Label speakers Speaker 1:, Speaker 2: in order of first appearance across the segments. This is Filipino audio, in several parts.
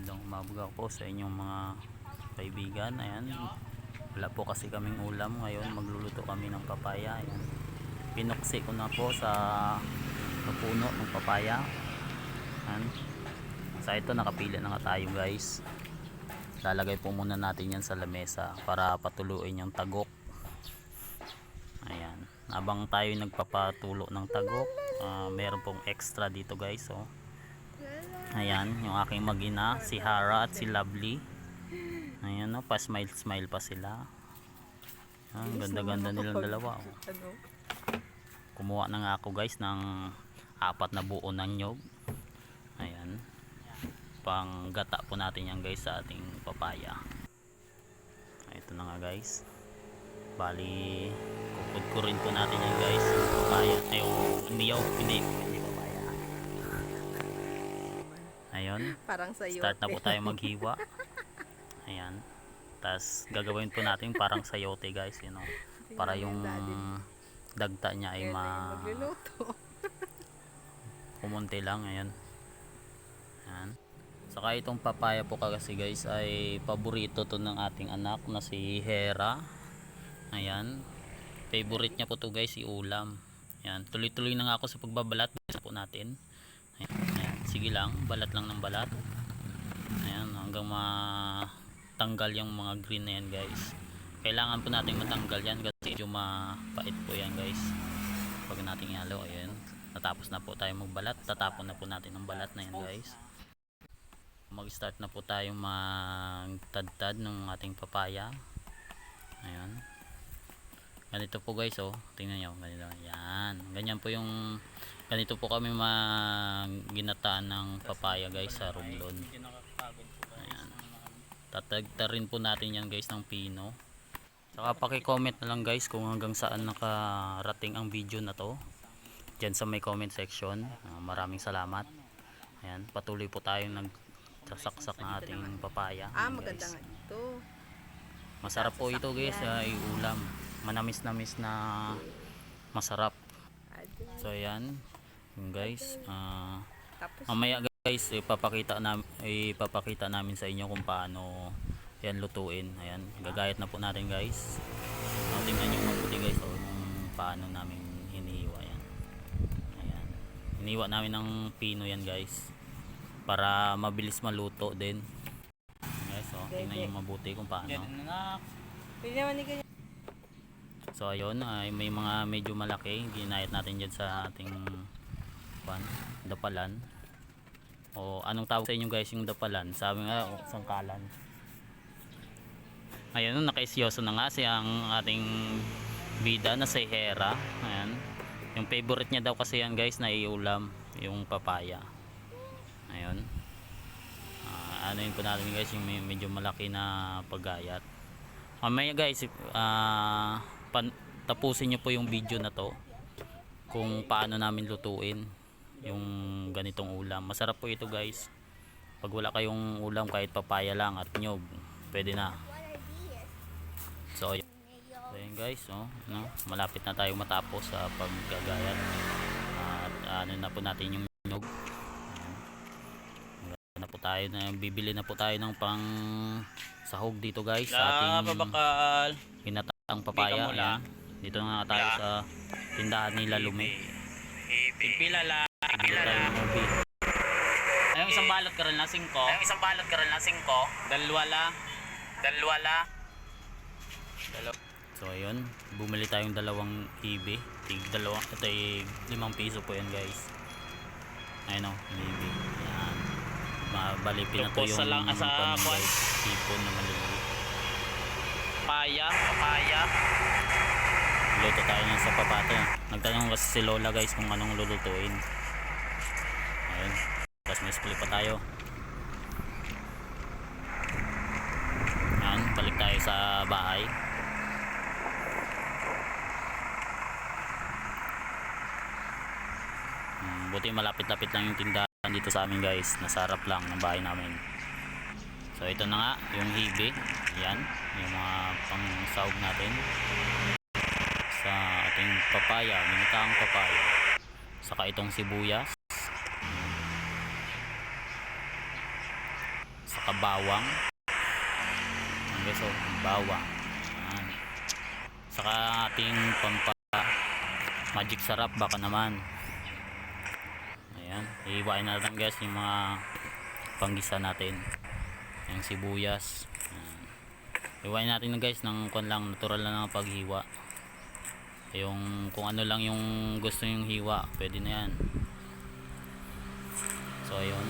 Speaker 1: Magandang umaga po sa inyong mga kaibigan. Ayan. Wala po kasi kaming ulam ngayon. Magluluto kami ng papaya. Ayan. Pinuksi ko na po sa, sa puno ng papaya. Ayan. Sa ito nakapili na nga tayo guys. Lalagay po muna natin yan sa lamesa para patuluin yung tagok. Ayan. Habang tayo nagpapatulo ng tagok, ah, meron pong extra dito guys. Oh. Ayan, yung aking magina, si Hara at si Lovely. Ayan, no, pa smile smile pa sila. Ang ganda-ganda nilang dalawa. oh.
Speaker 2: Ano?
Speaker 1: Kumuha na nga ako guys ng apat na buo ng nyog. Ayan. Pang gata po natin yan guys sa ating papaya. Ito na nga guys. Bali, kukudkurin po natin yan guys. Papaya. Ay, yung niyaw. Hindi, hindi papaya. Ayun.
Speaker 2: Parang sa iyo.
Speaker 1: Start na po tayo maghiwa. Ayan. Tapos gagawin po natin parang sayote guys, you know. Para yung dagta niya ay ma
Speaker 2: Magluluto.
Speaker 1: kumunti lang ayan. Ayan. Saka itong papaya po kasi guys ay paborito to ng ating anak na si Hera. Ayan. Favorite niya po to guys si ulam. Ayan. Tuloy-tuloy na nga ako sa pagbabalat po natin. Ayan. Sige lang, balat lang ng balat. Ayan, hanggang matanggal yung mga green na yan guys. Kailangan po natin matanggal yan kasi medyo mapait po yan guys. Pag natin ihalo, ayan. Natapos na po tayo magbalat. Tatapon na po natin ang balat na yan guys. Mag-start na po tayo magtadtad ng ating papaya. Ayan. Ganito po guys oh. Tingnan nyo. Ganito. Yan. Ganyan po yung ganito po kami maginataan ng papaya guys sa rumlon. Ayan. Tatagta rin po natin yan guys ng pino. Saka paki-comment na lang guys kung hanggang saan nakarating ang video na to. Diyan sa may comment section. Ah, maraming salamat. Ayan, patuloy po tayong nagsasaksak ng ating papaya.
Speaker 2: Ah, maganda nga ito.
Speaker 1: Masarap po ito guys, ay ulam. Manamis-namis na masarap. So ayan, yung guys. ah
Speaker 2: Tapos,
Speaker 1: mamaya guys, ipapakita namin ipapakita namin sa inyo kung paano yan lutuin. Ayan, gagayat na po natin guys. Uh, tingnan niyo mabuti guys oh, kung paano namin hinihiwa yan. Ayan. Hiniwa namin ng pino yan guys. Para mabilis maluto din. Guys, oh, tingnan niyo mabuti kung paano. So ayun, ay may mga medyo malaki, ginayat natin diyan sa ating pan, dapalan. O anong tawag sa inyo guys yung dapalan? Sabi nga, o, sangkalan. Ayun, nakaisyoso na nga si ang ating bida na si Hera. Ayan. Yung favorite niya daw kasi yan guys na iulam, yung papaya. Ayun. Ah, ano yun po natin guys, yung medyo malaki na paggayat. Mamaya guys, ah pan- tapusin nyo po yung video na to kung paano namin lutuin yung ganitong ulam. Masarap po ito guys. Pag wala kayong ulam kahit papaya lang at nyog, pwede na. So, yun. So, yun guys, oh, no? malapit na tayo matapos sa paggagayat. At ano na po natin yung nyog. Na po tayo na bibili na po tayo ng pang sahog dito guys sa ating
Speaker 3: babakal.
Speaker 1: Ginataang papaya. Ayan. Dito na nga tayo sa tindahan nila Lumi.
Speaker 3: Pipila lang.
Speaker 1: Dito tayo ng ubi. Ayun, isang balot ka rin lang, singko.
Speaker 3: Ang isang balot ka rin lang singko.
Speaker 1: Dalawa la.
Speaker 3: Dalawa la.
Speaker 1: So, ayun. Bumili tayong dalawang ibi. Tig dalawang, ito ay limang piso po yan guys. Ayun o, ibi. Ayan. Mabali pinato
Speaker 3: Lupos
Speaker 1: yung
Speaker 3: sa lang- sa
Speaker 1: pan. Tipon na maliliit.
Speaker 3: Paya. Papaya.
Speaker 1: Luto tayo ng sa papato. Nagtanong kasi si Lola guys kung anong lulutuin. Ayun. Tapos may split pa tayo. Ayan, balik tayo sa bahay. Hmm, buti malapit-lapit lang yung tindahan dito sa amin guys. Nasa harap lang ng bahay namin. So ito na nga, yung hibi. Yan, yung mga pang sahog natin sa ating papaya, minutaang papaya. Saka itong sibuyas. Saka bawang Ayan guys oh bawang. Ayan. saka ating pampa magic sarap baka naman. Ayan iiwain natin guys yung mga panggisa natin. Yung sibuyas. Ayan. iwain natin guys ng kwan lang natural lang ang paghiwa. Yung kung ano lang yung gusto yung hiwa pwede na yan. So ayun.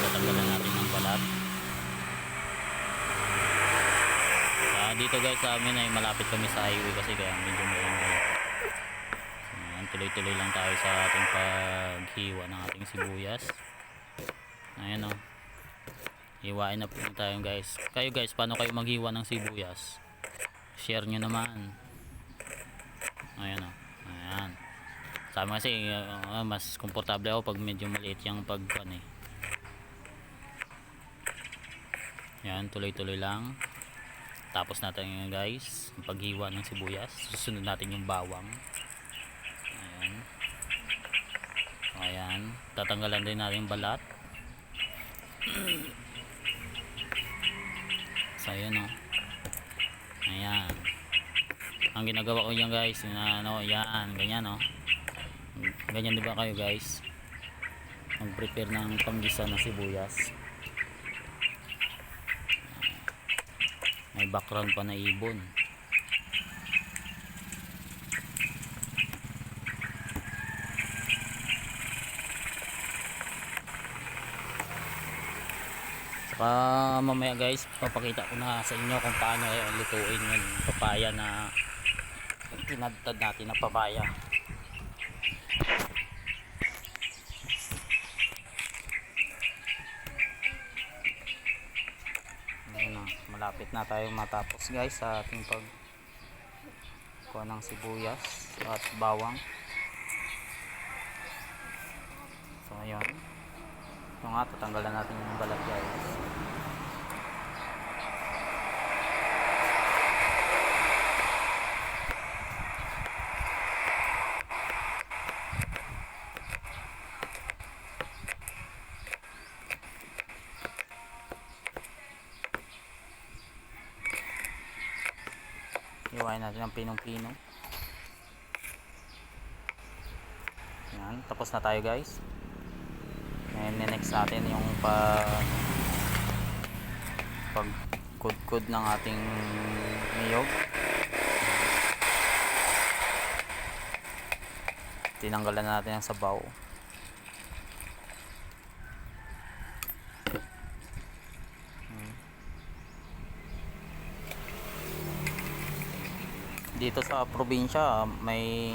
Speaker 1: Tatanggalan natin ng balat Ah, dito guys sa amin ay malapit kami sa highway kasi kaya medyo maingay. Ayan, tuloy-tuloy lang tayo sa ating paghiwa ng ating sibuyas. Ayan o hiwain na po tayo guys. Kayo guys paano kayo maghiwa ng sibuyas? Share nyo naman. Ayan o ayan. Sa kasi uh, mas komportable ako pag medyo maliit yung pagkuhan eh yan tuloy-tuloy lang. Tapos natin yun guys paghiwa ng sibuyas. Susunod natin yung bawang. Ayan. Ayan. Tatanggalan din natin yung balat. So ayan o ayan. Ang ginagawa ko yan guys yun, ano, yan ganyan o ganyan di ba kayo guys? Mag prepare ng panggisa ng sibuyas may background pa na ibon. Saka mamaya guys papakita ko na sa inyo kung paano ay lutuin yung papaya na tinadtad natin na papaya Ayun na, malapit na tayo matapos guys sa ating pag kuha ng sibuyas at bawang. So ayun. Ito nga tatanggalan natin yung balat guys Iwain natin ang pinong-pino. Yan, tapos na tayo guys. And next natin yung pa pagkudkod ng ating niyog. Tinanggalan na natin ang sabaw. Dito sa probinsya may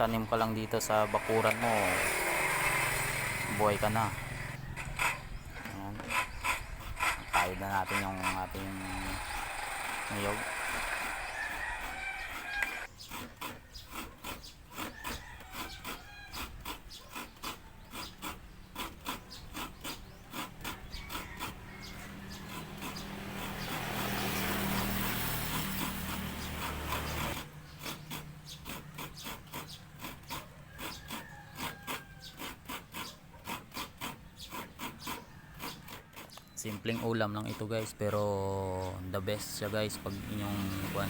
Speaker 1: tanim ka lang dito sa bakuran mo. Buhay ka na. Ayan. tayo na natin yung ating niyog simpleng ulam lang ito guys pero the best siya guys pag inyong kuan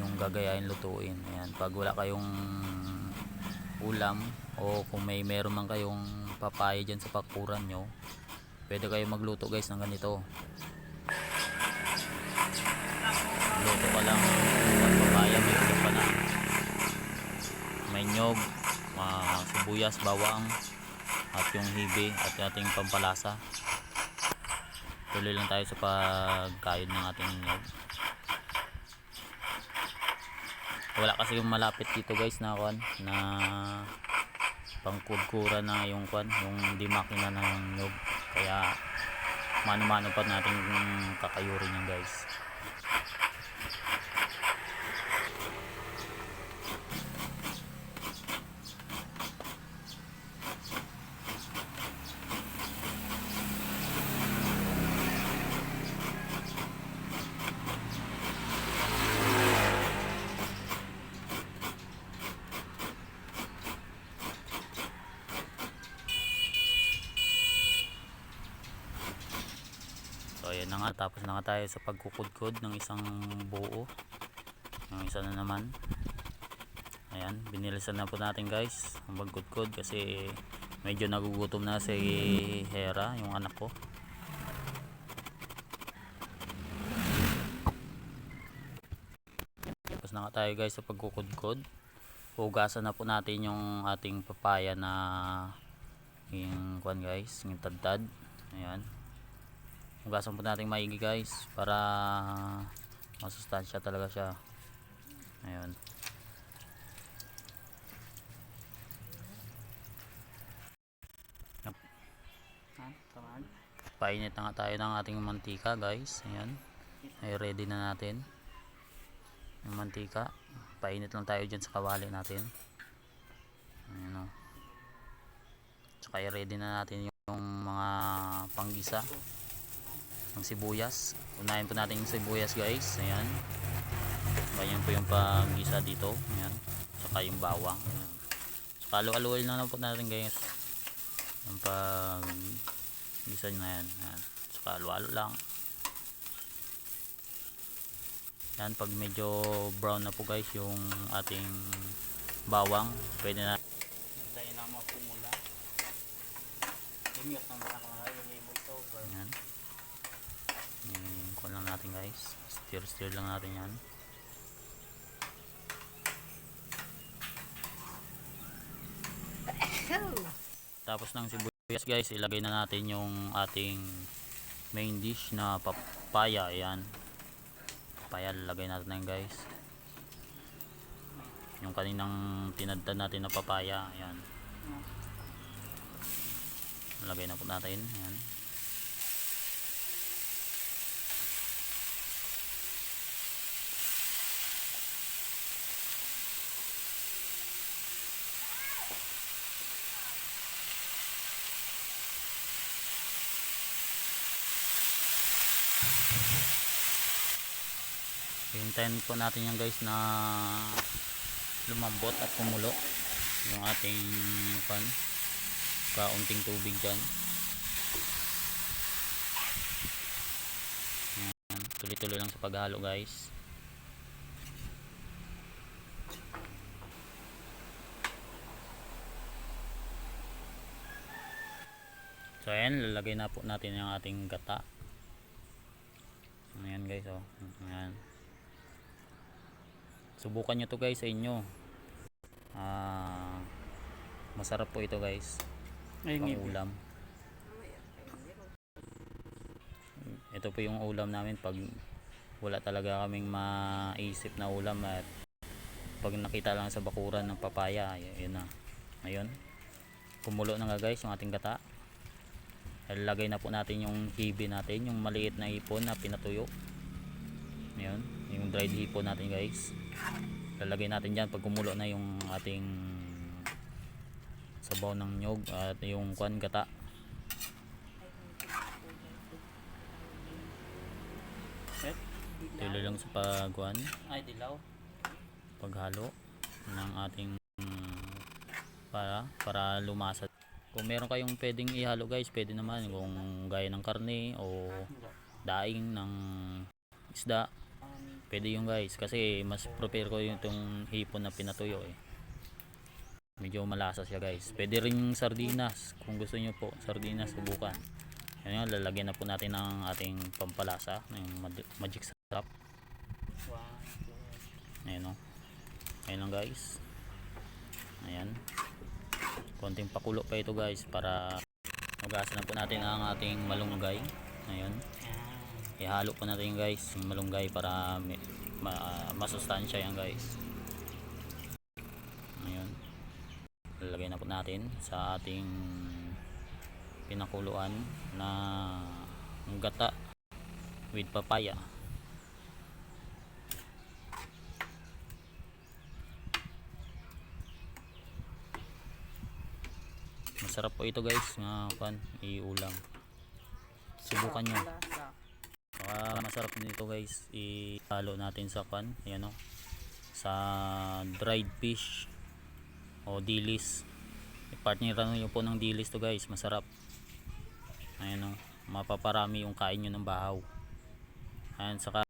Speaker 1: yung gagayain lutuin. Ayan pag wala kayong ulam o kung may meron man kayong papaya dyan sa pakuran nyo pwede kayo magluto guys ng ganito. Luto pa lang. Yung papaya may ulam pa na. May nyog mga sibuyas bawang at yung hibi at ating pampalasa tuloy lang tayo sa pagkayod ng ating nyog wala kasi yung malapit dito guys na kwan na pangkudkura na yung kwan yung di makina ng nyog kaya mano-mano pa natin kakayurin yan guys So ayan na nga, tapos na nga tayo sa pagkukudkod ng isang buo. Yung isa na naman. Ayan, binilisan na po natin guys ang pagkudkod kasi medyo nagugutom na si Hera, yung anak ko. Tapos na nga tayo guys sa pagkukudkod. Hugasan na po natin yung ating papaya na yung kwan guys, yung tadtad. Ayan. Hugasan po natin maigi guys para masustansya talaga siya. Ayan. Painit na nga tayo ng ating mantika guys. Ayan. Ay ready na natin. Yung mantika. Painit lang tayo dyan sa kawali natin. Ayan o. Tsaka i-ready na natin yung mga panggisa ng sibuyas. Unahin po natin yung sibuyas guys. Ayan. Ganyan po yung panggisa dito. Ayan. Tsaka yung bawang. Ayan. Tsaka alu-aluin lang na po natin guys. Yung pag gisa na yan. Ayan. Tsaka alu-alo lang. Yan, pag medyo brown na po guys yung ating bawang, pwede na hintayin na mapumula. Imiyot ng mga mga yung voice over. Yan. Yung lang natin guys. Stir stir lang natin yan. Tapos ng sibuyas guys, ilagay na natin yung ating main dish na papaya. Ayan papaya lalagay natin na guys yung kaninang tinadtad natin na papaya ayan lalagay na po natin ayan hintayin po natin yan guys na lumambot at kumulo yung ating pan kaunting tubig dyan. Ayan, tuloy-tuloy lang sa paghalo guys. So ayan lalagay na po natin yung ating gata. Ayan guys oh. Ayan subukan nyo to guys sa inyo. Ah masarap po ito guys. Pang ulam. Ito po yung ulam namin. Pag wala talaga kaming maisip na ulam at pag nakita lang sa bakuran ng papaya y- yun na. Ayun kumulo na nga guys yung ating gata. Lalagay na po natin yung hibi natin yung maliit na hipon na pinatuyo. Yun yung dried hipon natin guys lalagay natin dyan pag kumulo na yung ating sabaw ng nyog at yung kwan gata. Tuloy lang sa pagkuhan ay dilaw. Paghalo ng ating para para lumasa. Kung meron kayong pwedeng ihalo guys pwede naman kung gaya ng karne o daing ng isda pwede yung guys. Kasi mas prepare ko yung itong hipon na pinatuyo eh. Medyo malasa siya guys. Pwede rin sardinas kung gusto nyo po. Sardinas subukan. Yan yun lalagyan na po natin ng ating pampalasa mag- magic sarap. Ayan o ayan lang guys. Ayan. Konting pakulo pa ito guys para magasan na po natin ang ating malunggay. Ayan ihalo po natin guys. Yung malunggay para ma, masustansya yan guys. Ayun. Lalagay na po natin sa ating pinakuluan na gata with papaya. Masarap po ito guys nga pan iulam. Subukan nyo Ah, masarap din ito guys. Ihalo natin sa pan, ayan o. Sa dried fish o dilis. I-partneran nyo po ng dilis to guys, masarap. Ayan o. mapaparami yung kain nyo ng bahaw ayan saka